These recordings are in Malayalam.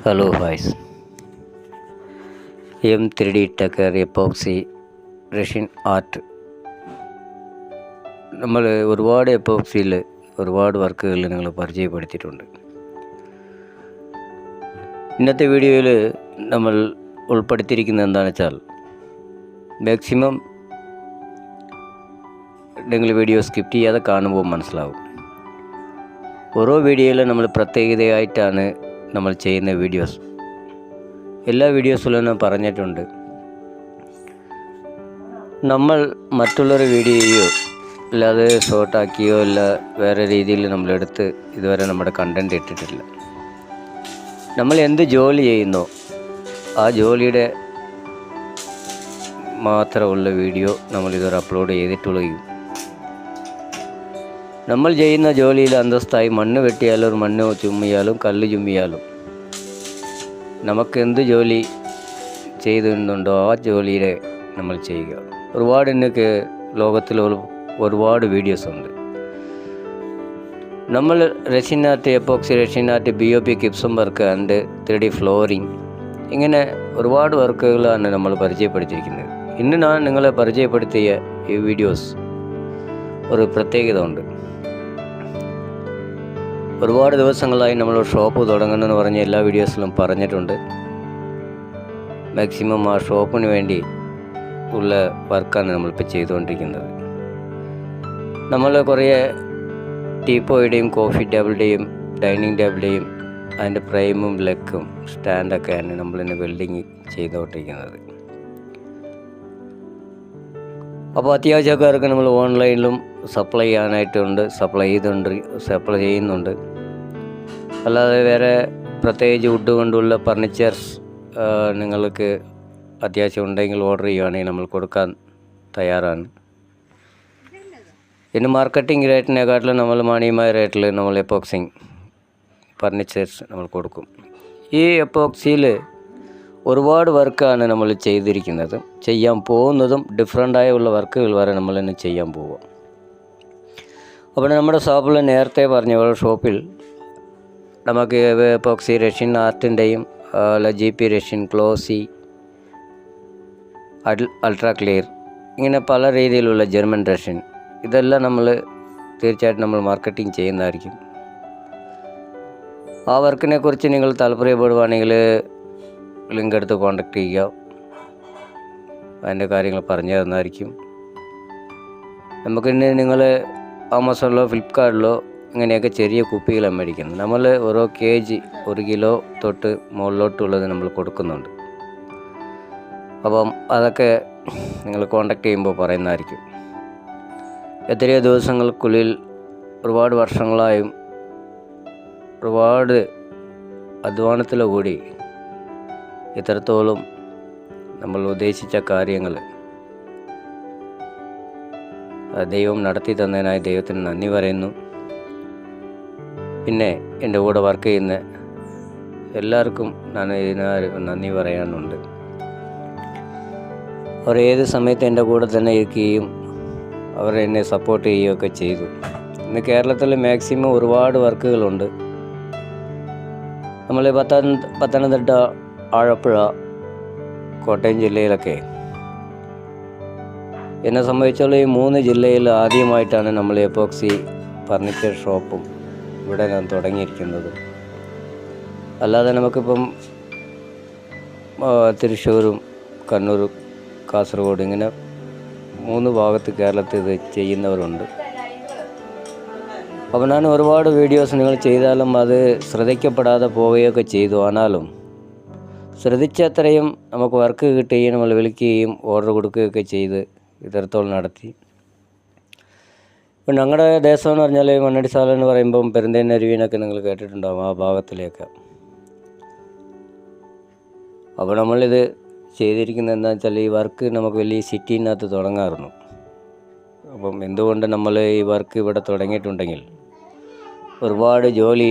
Hello ഹായ്സ് M three D decor epoxy resin art നമ്മൾ ഒരുപാട് എപ്പോക്സിയിൽ ഒരുപാട് വർക്കുകൾ നിങ്ങൾ പരിചയപ്പെടുത്തിയിട്ടുണ്ട്. ഇന്നത്തെ വീഡിയോയിൽ നമ്മൾ ഉൾപ്പെടുത്തിയിരിക്കുന്നത് എന്താണെന്ന് വെച്ചാൽ മാക്സിമം നിങ്ങൾ വീഡിയോ സ്കിപ്പ് ചെയ്യാതെ കാണുമ്പോൾ മനസ്സിലാവും. ഓരോ വീഡിയോയിലും നമ്മൾ പ്രത്യേകതയായിട്ടാണ് നമ്മൾ ചെയ്യുന്ന വീഡിയോസ്. എല്ലാ വീഡിയോസിലും ഞാൻ പറഞ്ഞിട്ടുണ്ട്. നമ്മൾ മറ്റുള്ളവരെ വീഡിയോയോ അല്ലാതെ ഷോർട്ടാക്കിയോ അല്ല വേറെ രീതിയിൽ നമ്മളെടുത്ത് ഇതുവരെ നമ്മുടെ കണ്ടന്റ് ഇട്ടിട്ടില്ല. നമ്മൾ എന്ത് ജോലി ചെയ്യുന്നോ ആ ജോലിയുടെ മാത്രമുള്ള വീഡിയോ നമ്മൾ ഇതുവരെ അപ്ലോഡ് ചെയ്തിട്ടുള്ളൂ. നമ്മൾ ചെയ്യുന്ന ജോലിയിൽ അന്തസ്ഥായി മണ്ണ് വെട്ടിയാലും മണ്ണ് ചുമ്മിയാലും കല്ല് ചുമ്മിയാലും നമുക്ക് എന്ത് ജോലി ചെയ്യുന്നുണ്ടോ ആ ജോലിയുടെ നമ്മൾ ചെയ്യുക. ഒരുപാട് എനിക്ക് ലോകത്തിൽ ഒരുപാട് വീഡിയോസ് ഉണ്ട്. നമ്മൾ art epoxy art B O P gypsum work and three D flooring ഇങ്ങനെ ഒരുപാട് വർക്കുകളാണ് നമ്മൾ പരിചയപ്പെടുത്തിയിരിക്കുന്നത്. ഇന്ന് ഞാൻ നിങ്ങളെ പരിചയപ്പെടുത്തിയ ഈ വീഡിയോസ് ഒരു പ്രത്യേകത ഉണ്ട് ഒരുപാട് ദിവസങ്ങളായി നമ്മൾ ഷോപ്പ് തുടങ്ങണമെന്ന് പറഞ്ഞ് എല്ലാ വീഡിയോസിലും പറഞ്ഞിട്ടുണ്ട്. മാക്സിമം ആ ഷോപ്പിന് വേണ്ടി ഉള്ള വർക്കാണ് നമ്മളിപ്പോൾ ചെയ്തുകൊണ്ടിരിക്കുന്നത്. നമ്മൾ കുറേ ടീപ്പോയുടെയും കോഫി ടേബിളുടെയും ഡൈനിങ് ടേബിളുടെയും അതിന്റെ ഫ്രെയിമും ലെക്കും സ്റ്റാൻഡൊക്കെയാണ് നമ്മളിന്ന് വെൽഡിങ് ചെയ്തുകൊണ്ടിരിക്കുന്നത് അപ്പോൾ അത്യാവശ്യക്കാർക്ക് നമ്മൾ ഓൺലൈനിലും സപ്ലൈ ചെയ്യാനായിട്ടുണ്ട് സപ്ലൈ ചെയ്തുകൊണ്ട് സപ്ലൈ ചെയ്യുന്നുണ്ട്. അല്ലാതെ വേറെ പ്രത്യേകിച്ച് വുഡ് കൊണ്ടുള്ള ഫർണിച്ചേഴ്സ് നിങ്ങൾക്ക് അത്യാവശ്യം ഉണ്ടെങ്കിൽ ഓർഡർ ചെയ്യുകയാണെങ്കിൽ നമ്മൾ കൊടുക്കാൻ തയ്യാറാണ്. ഇന്ന് മാർക്കറ്റിംഗ് റേറ്റിനെക്കാട്ടിലും നമ്മൾ മാന്യമായ റേറ്റിൽ നമ്മൾ എപ്പോക്സിങ് ഫർണിച്ചേഴ്സ് നമ്മൾ കൊടുക്കും. ഈ എപ്പോക്സിയിൽ ഒരുപാട് വർക്കാണ് നമ്മൾ ചെയ്തിരിക്കുന്നത്. ചെയ്യാൻ പോകുന്നതും ഡിഫറെന്റായ ഉള്ള വർക്കുകൾ വരെ നമ്മൾ ഇന്ന് ചെയ്യാൻ പോവുക. അപ്പോൾ നമ്മുടെ ഷോപ്പിൽ നേരത്തെ പറഞ്ഞ ഷോപ്പിൽ നമുക്ക് epoxy resin ആർട്ടിന്റെയും G P resin glossy ultra clear ഇങ്ങനെ പല രീതിയിലുള്ള ജർമ്മൻ റഷ്യൻ ഇതെല്ലാം നമ്മൾ തീർച്ചയായിട്ടും നമ്മൾ മാർക്കറ്റിംഗ് ചെയ്യുന്നതായിരിക്കും. ആ വർക്കിനെ കുറിച്ച് നിങ്ങൾ താല്പര്യപ്പെടുവാണെങ്കിൽ ലിങ്ക് എടുത്ത് കോൺടാക്ട് ചെയ്യുക. അതിന്റെ കാര്യങ്ങൾ പറഞ്ഞു തന്നായിരിക്കും. നമുക്കിന്ന് നിങ്ങൾ ആമസോണിലോ ഫ്ലിപ്കാർട്ടിലോ ഇങ്ങനെയൊക്കെ ചെറിയ കുപ്പികളാണ് മേടിക്കുന്നത്. നമ്മൾ ഓരോ കെ ജി ഒരു കിലോ തൊട്ട് മുകളിലോട്ടുള്ളത് നമ്മൾ കൊടുക്കുന്നുണ്ട്. അപ്പം അതൊക്കെ നിങ്ങൾ കോണ്ടാക്ട് ചെയ്യുമ്പോൾ പറയുന്നതായിരിക്കും. എത്രയോ ദിവസങ്ങൾക്കുള്ളിൽ ഒരുപാട് വർഷങ്ങളായും ഒരുപാട് അധ്വാനത്തിലോ കൂടി ഇത്രത്തോളം നമ്മൾ ഉദ്ദേശിച്ച കാര്യങ്ങൾ ദൈവം നടത്തി തന്നതിനായി ദൈവത്തിന് നന്ദി പറയുന്നു. പിന്നെ എന്റെ കൂടെ വർക്ക് ചെയ്യുന്ന എല്ലാവർക്കും ഞാൻ നന്ദി പറയാനുണ്ട്. അവർ ഏത് സമയത്ത് എന്റെ കൂടെ തന്നെ ഇരിക്കുകയും അവർ എന്നെ സപ്പോർട്ട് ചെയ്യുകയൊക്കെ ചെയ്തു. ഇന്ന് കേരളത്തിൽ മാക്സിമം ഒരുപാട് വർക്കുകളുണ്ട് നമ്മൾ പത്തനം പത്തനംതിട്ട ആഴപ്പുഴ കോട്ടയം ജില്ലയിലൊക്കെ. എന്നെ സംബന്ധിച്ചോളം ഈ മൂന്ന് ജില്ലയിൽ ആദ്യമായിട്ടാണ് നമ്മൾ എപ്പോക്സി ഫർണിച്ചർ ഷോപ്പും ഇവിടെ ഞാൻ തുടങ്ങിയിരിക്കുന്നത്. അല്ലാതെ നമുക്കിപ്പം തൃശ്ശൂരും കണ്ണൂരും കാസർഗോഡ് ഇങ്ങനെ മൂന്ന് ഭാഗത്ത് കേരളത്തിൽ ഇത് ചെയ്യുന്നവരുണ്ട്. അപ്പോൾ ഞാൻ ഒരുപാട് വീഡിയോസ് നിങ്ങൾ ചെയ്താലും അത് ശ്രദ്ധിക്കപ്പെടാതെ പോവുകയൊക്കെ ചെയ്തു. ആനാലും ശ്രദ്ധിച്ചത്രയും നമുക്ക് വർക്ക് കിട്ടുകയും നമ്മൾ വിളിക്കുകയും ഓർഡർ കൊടുക്കുകയൊക്കെ ചെയ്ത് ഇത്രത്തോളം നടത്തി. ഇപ്പം ഞങ്ങളുടെ ദേശം എന്ന് പറഞ്ഞാൽ മണ്ണടിസാല എന്ന് പറയുമ്പം പെരുന്തേൻ അരുവീനൊക്കെ നിങ്ങൾ കേട്ടിട്ടുണ്ടാകും ആ ഭാഗത്തിലേക്ക് അപ്പോൾ നമ്മളിത് ചെയ്തിരിക്കുന്നത് എന്താ വെച്ചാൽ ഈ വർക്ക് നമുക്ക് വലിയ സിറ്റീനകത്ത് തുടങ്ങാറുന്നു അപ്പം എന്തുകൊണ്ട് നമ്മൾ ഈ വർക്ക് ഇവിടെ തുടങ്ങിയിട്ടുണ്ടെങ്കിൽ ഒരുപാട് ജോലി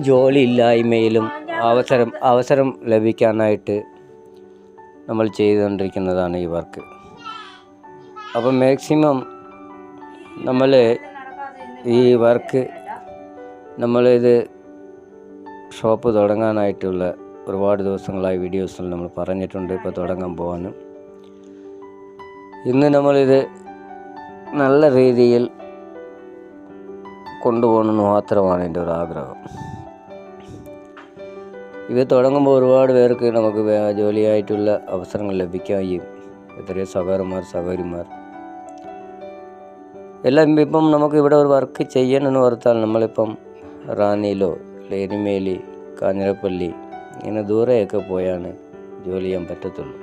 ജോലി ഇല്ലായ്മയിലും അവസരം അവസരം ലഭിക്കാനായിട്ട് നമ്മൾ ചെയ്തുകൊണ്ടിരിക്കുന്നതാണ് ഈ വർക്ക്. അപ്പം മാക്സിമം നമ്മൾ ഈ വർക്ക് നമ്മളിത് ഷോപ്പ് തുടങ്ങാനായിട്ടുള്ള ഒരുപാട് ദിവസങ്ങളായി വീഡിയോസിൽ നമ്മൾ പറഞ്ഞിട്ടുണ്ട്. ഇപ്പോൾ തുടങ്ങാൻ പോകാനും ഇന്ന് നമ്മളിത് നല്ല രീതിയിൽ കൊണ്ടുപോകണമെന്ന് മാത്രമാണ് എന്റെ ഒരു ആഗ്രഹം. ഇത് തുടങ്ങുമ്പോൾ ഒരുപാട് പേർക്ക് നമുക്ക് ജോലിയായിട്ടുള്ള അവസരങ്ങൾ ലഭിക്കുകയും എത്രയോ സഹോദരന്മാർ സഹോദരിമാർ എല്ലാം ഇപ്പം നമുക്ക് ഇവിടെ ഒരു വർക്ക് ചെയ്യണമെന്ന് ഓർത്താൽ നമ്മളിപ്പം റാന്നിയിലോ എരുമേലി കാഞ്ഞിരപ്പള്ളി ഇങ്ങനെ ദൂരെയൊക്കെ പോയാണ് ജോലി ചെയ്യാൻ പറ്റത്തുള്ളൂ.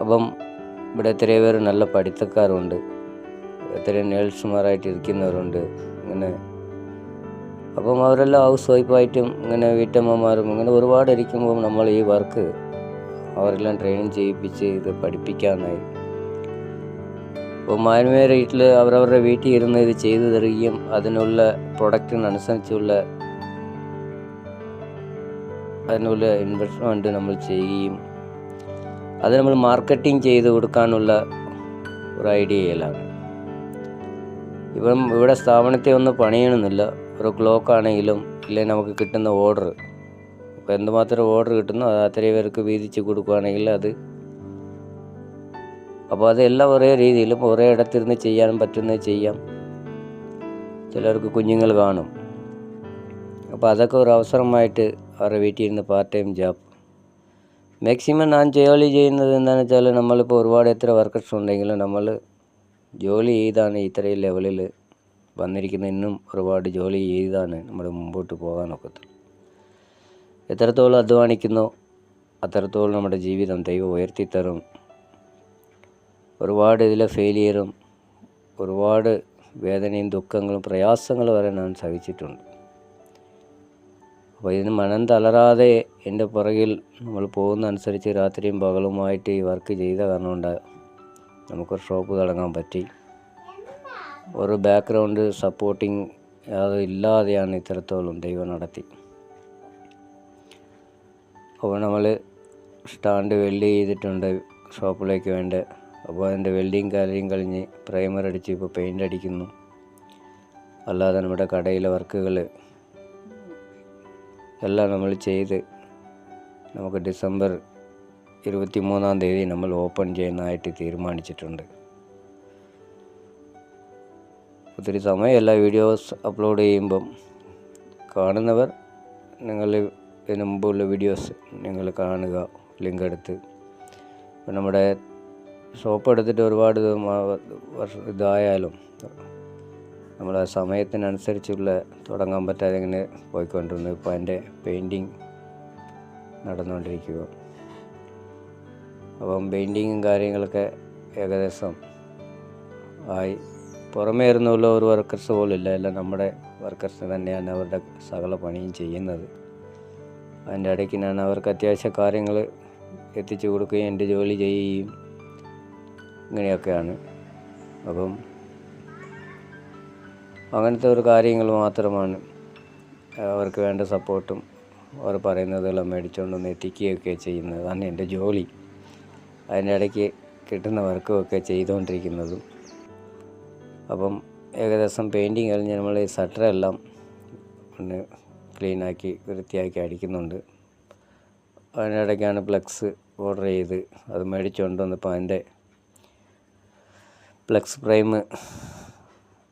അപ്പം ഇവിടെ എത്രയോ പേർ നല്ല പഠിത്തക്കാരുണ്ട്. എത്രയോ നേഴ്സുമാരായിട്ട് ഇരിക്കുന്നവരുണ്ട്. ഇങ്ങനെ അപ്പം അവരെല്ലാം ഹൗസ് വൈഫായിട്ടും ഇങ്ങനെ വീട്ടമ്മമാരും ഇങ്ങനെ ഒരുപാട് ഇരിക്കുമ്പോൾ നമ്മൾ ഈ വർക്ക് അവരെല്ലാം ട്രെയിനിങ് ചെയ്യിപ്പിച്ച് ഇത് പഠിപ്പിക്കാനായി മാന്യമാരെ വീട്ടിൽ അവരവരുടെ വീട്ടിൽ ഇരുന്ന് ഇത് ചെയ്തു തരികയും അതിനുള്ള പ്രൊഡക്റ്റിനനുസരിച്ചുള്ള അതിനുള്ള ഇൻവെസ്റ്റ്മെന്റ് നമ്മൾ ചെയ്യുകയും അത് നമ്മൾ മാർക്കറ്റിംഗ് ചെയ്ത് കൊടുക്കാനുള്ള ഒരു ഐഡിയയിലാണ് ഇപ്പം ഇവിടെ സ്ഥാപനത്തെ ഒന്നും പണിയണമെന്നില്ല. ഒരു ക്ലോക്ക് ആണെങ്കിലും ഇല്ലെങ്കിൽ നമുക്ക് കിട്ടുന്ന ഓർഡർ ഇപ്പോൾ എന്തുമാത്രം ഓർഡർ കിട്ടുന്നോ അത് അത്രയും പേർക്ക് വീതിച്ച് കൊടുക്കുകയാണെങ്കിൽ അത് അപ്പോൾ അതെല്ലാം ഒരേ രീതിയിലും ഒരേ ഇടത്തിരുന്ന് ചെയ്യാൻ പറ്റുന്നത് ചെയ്യാം. ചിലർക്ക് കുഞ്ഞുങ്ങൾ കാണും. അപ്പോൾ അതൊക്കെ ഒരു അവസരമായിട്ട് അവരുടെ വീട്ടിൽ ഇരുന്ന് പാർട്ട് ടൈം ജോബ് മാക്സിമം ഞാൻ ജോലി ചെയ്യുന്നത് എന്താണെന്ന് വെച്ചാൽ നമ്മളിപ്പോൾ ഒരുപാട് എത്ര വർക്കേഴ്സ് ഉണ്ടെങ്കിലും നമ്മൾ ജോലി ചെയ്താണ് ഇത്രയും ലെവലിൽ വന്നിരിക്കുന്ന ഇന്നും ഒരുപാട് ജോലി ചെയ്താണ് നമ്മൾ മുമ്പോട്ട് പോകാനൊക്കത്തുള്ളൂ എത്രത്തോളം അധ്വാനിക്കുന്നോ അത്രത്തോളം നമ്മുടെ ജീവിതം ദൈവം ഉയർത്തിത്തരും. ഒരുപാട് ഇതിലെ ഫെയിലിയറും ഒരുപാട് വേദനയും ദുഃഖങ്ങളും പ്രയാസങ്ങളും വരെ ഞാൻ സഹിച്ചിട്ടുണ്ട്. അപ്പോൾ ഇതിന് മനം തളരാതെ എന്റെ പുറകിൽ നമ്മൾ പോകുന്ന അനുസരിച്ച് രാത്രിയും പകലുമായിട്ട് ഈ വർക്ക് ചെയ്ത കാരണം കൊണ്ട് നമുക്കൊരു ഷോപ്പ് തുടങ്ങാൻ പറ്റി. ഒരു ബാക്ക്ഗ്രൗണ്ട് സപ്പോർട്ടിങ് അത് ഇല്ലാതെയാണ് ഇത്രത്തോളം ദൈവം നടത്തി. അപ്പോൾ നമ്മൾ സ്റ്റാൻഡ് വെൽഡ് ചെയ്തിട്ടുണ്ട് ഷോപ്പിലേക്ക് വേണ്ട അപ്പോൾ അതിന്റെ വെൽഡിങ് കാര്യം കഴിഞ്ഞ് പ്രൈമർ അടിച്ച് ഇപ്പോൾ പെയിന്റ് അടിക്കുന്നു. അല്ലാതെ നമ്മുടെ കടയിലെ വർക്കുകൾ എല്ലാം നമ്മൾ ചെയ്ത് നമുക്ക് ഡിസംബർ ഇരുപത്തി മൂന്നാം തീയതി നമ്മൾ ഓപ്പൺ ചെയ്യുന്നതായിട്ട് തീരുമാനിച്ചിട്ടുണ്ട്. ഒത്തിരി സമയമല്ല വീഡിയോസ് അപ്ലോഡ് ചെയ്യുമ്പം. കാണുന്നവർ നിങ്ങൾ ഇതിന് മുമ്പുള്ള വീഡിയോസ് നിങ്ങൾ കാണുക ലിങ്ക് എടുത്ത്. നമ്മുടെ ഷോപ്പ് എടുത്തിട്ട് ഒരുപാട് വർഷം ഇതായാലും നമ്മൾ ആ സമയത്തിനനുസരിച്ചുള്ള തുടങ്ങാൻ പറ്റാതെ ഇങ്ങനെ പോയിക്കൊണ്ടിരുന്നു. ഇപ്പോൾ എന്റെ പെയിന്റിങ് നടന്നുകൊണ്ടിരിക്കുക അപ്പം പെയിന്റിങ്ങും കാര്യങ്ങളൊക്കെ ഏകദേശം ആയി. പുറമേ ഇരുന്നുള്ള ഒരു വർക്കേഴ്സ് പോലും ഇല്ല. എല്ലാം നമ്മുടെ വർക്കേഴ്സ് തന്നെയാണ് അവരുടെ സകല പണിയും ചെയ്യുന്നത്. അതിന്റെ ഇടയ്ക്ക് ഞാൻ അവർക്ക് അത്യാവശ്യ കാര്യങ്ങൾ എത്തിച്ചു കൊടുക്കുകയും എന്റെ ജോലി ചെയ്യുകയും ഇങ്ങനെയൊക്കെയാണ്. അപ്പം അങ്ങനത്തെ ഒരു കാര്യങ്ങൾ മാത്രമാണ് അവർക്ക് വേണ്ട സപ്പോർട്ടും അവർ പറയുന്നതെല്ലാം മേടിച്ചുകൊണ്ടൊന്ന് എത്തിക്കുകയൊക്കെ ചെയ്യുന്നത്. അതാണ് എന്റെ ജോലി. അതിന്റെ ഇടയ്ക്ക് കിട്ടുന്ന വർക്കും ഒക്കെ ചെയ്തുകൊണ്ടിരിക്കുന്നതും. അപ്പം ഏകദേശം പെയിന്റിങ് കഴിഞ്ഞ് നമ്മൾ ഈ സട്ടറെല്ലാം ഒന്ന് ക്ലീനാക്കി വൃത്തിയാക്കി അടിക്കുന്നുണ്ട്. അതിനിടയ്ക്കാണ് ഫ്ലെക്സ് ഓർഡർ ചെയ്ത് അത് മേടിച്ചുകൊണ്ട് വന്നപ്പോൾ അതിന്റെ ഫ്ലെക്സ് പ്രൈം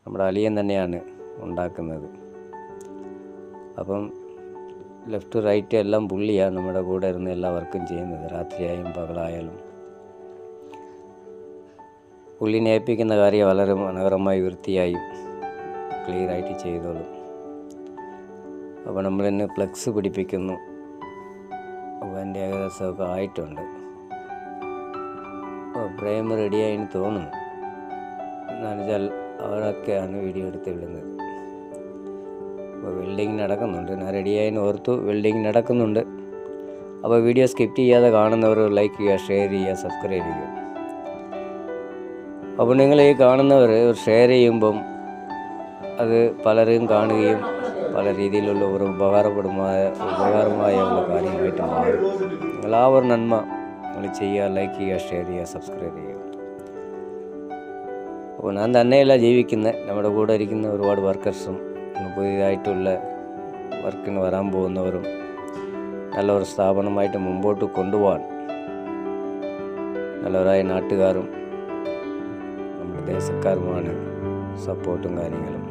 നമ്മുടെ അലിയൻ തന്നെയാണ് ഉണ്ടാക്കുന്നത്. അപ്പം ലെഫ്റ്റ് റൈറ്റ് എല്ലാം പുള്ളിയാണ് നമ്മുടെ കൂടെ ഇരുന്ന് എല്ലാ വർക്കും ചെയ്യുന്നത്. രാത്രിയായും പകലായാലും. പുള്ളിനെ ഏൽപ്പിക്കുന്ന കാര്യം വളരെ മനോഹരമായി വൃത്തിയായും ക്ലിയറായിട്ട് ചെയ്തോളും. അപ്പോൾ നമ്മൾ തന്നെ ഫ്ലെക്സ് പിടിപ്പിക്കുന്നു. അപ്പോൾ എന്റെ ഏകദേശമൊക്കെ ആയിട്ടുണ്ട്. അപ്പോൾ ഫ്രെയിം റെഡിയായി തോന്നുന്നു. എന്നാന്ന് വെച്ചാൽ അവരൊക്കെയാണ് വീഡിയോ എടുത്ത് വിടുന്നത്. അപ്പോൾ വെൽഡിങ് നടക്കുന്നുണ്ട്. ഞാൻ റെഡിയായതിന് ഓർത്തു വെൽഡിങ് നടക്കുന്നുണ്ട്. അപ്പോൾ വീഡിയോ സ്കിപ്പ് ചെയ്യാതെ കാണുന്നവർ ലൈക്ക് ചെയ്യുക ഷെയർ ചെയ്യുക സബ്സ്ക്രൈബ് ചെയ്യുക. അപ്പോൾ നിങ്ങൾ ഈ കാണുന്നവർ ഷെയർ ചെയ്യുമ്പം അത് പലരും കാണുകയും പല രീതിയിലുള്ള ഒരു ഉപകാരപ്പെടുമായ ഉപകാരമായ ഉള്ള കാര്യമായിട്ട് മാറും. നിങ്ങൾ ആ ഒരു നന്മ. നിങ്ങൾ ചെയ്യുക ലൈക്ക് ചെയ്യുക ഷെയർ ചെയ്യുക സബ്സ്ക്രൈബ് ചെയ്യുക. ഞാൻ തന്നെയല്ല ജീവിക്കുന്നത് നമ്മുടെ കൂടെ ഇരിക്കുന്ന ഒരുപാട് വർക്കേഴ്സും പുതിയതായിട്ടുള്ള വർക്കിന് വരാൻ പോകുന്നവരും നല്ലൊരു സ്ഥാപനമായിട്ട് മുമ്പോട്ട് കൊണ്ടുപോകാൻ നല്ലവരായ നാട്ടുകാരും നമ്മുടെ ദേശക്കാരുമാണ് സപ്പോർട്ടും കാര്യങ്ങളും.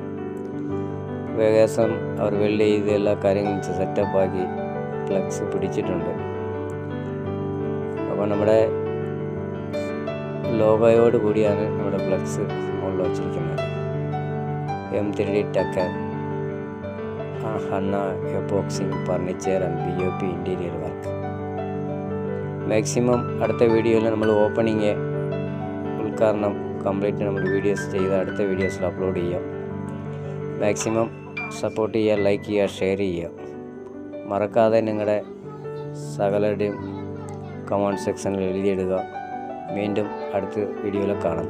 വേഗം അവർ വെള്ളി ചെയ്ത് എല്ലാ കാര്യങ്ങളും സെറ്റപ്പാക്കി ഫ്ലക്സ് പിടിച്ചിട്ടുണ്ട്. അപ്പോൾ നമ്മുടെ ലോഗോയോട് കൂടിയാണ് നമ്മുടെ ഫ്ലക്സ് മുകളിൽ വച്ചിരിക്കുന്നത്. എം ത്രീ ടക്കർ ഹണ്ണ എപ്പോക്സിങ് furniture and P O P interior work. Maximum അടുത്ത വീഡിയോയിൽ നമ്മൾ ഓപ്പണിങ് ഉദ്ഘാടനം കംപ്ലീറ്റ് നമ്മൾ വീഡിയോസ് ചെയ്ത് അടുത്ത വീഡിയോസിൽ അപ്ലോഡ് ചെയ്യാം. മാക്സിമം സപ്പോർട്ട് ചെയ്യുക ലൈക്ക് ചെയ്യുക ഷെയർ ചെയ്യുക. മറക്കാതെ നിങ്ങളുടെ സകലരുടെയും കമന്റ് സെക്ഷനിൽ എഴുതിയിടുക. വീണ്ടും അടുത്ത വീഡിയോയിൽ കാണാം.